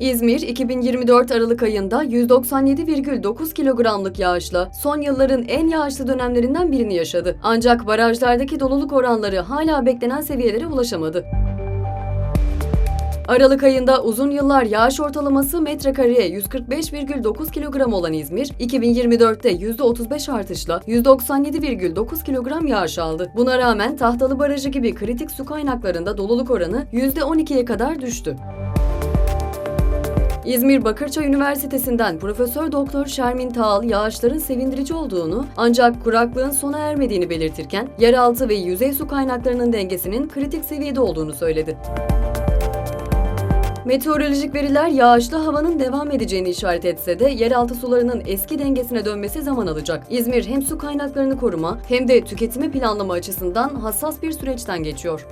İzmir 2024 Aralık ayında 197,9 kilogramlık yağışla son yılların en yağışlı dönemlerinden birini yaşadı. Ancak barajlardaki doluluk oranları hala beklenen seviyelere ulaşamadı. Aralık ayında uzun yıllar yağış ortalaması metrekareye 145,9 kilogram olan İzmir, 2024'te %35 artışla 197,9 kilogram yağış aldı. Buna rağmen Tahtalı Barajı gibi kritik su kaynaklarında doluluk oranı %12'ye kadar düştü. İzmir Bakırçay Üniversitesi'nden Profesör Doktor Şermin Tağal yağışların sevindirici olduğunu ancak kuraklığın sona ermediğini belirtirken yeraltı ve yüzey su kaynaklarının dengesinin kritik seviyede olduğunu söyledi. Meteorolojik veriler yağışlı havanın devam edeceğini işaret etse de yeraltı sularının eski dengesine dönmesi zaman alacak. İzmir hem su kaynaklarını koruma hem de tüketimi planlama açısından hassas bir süreçten geçiyor.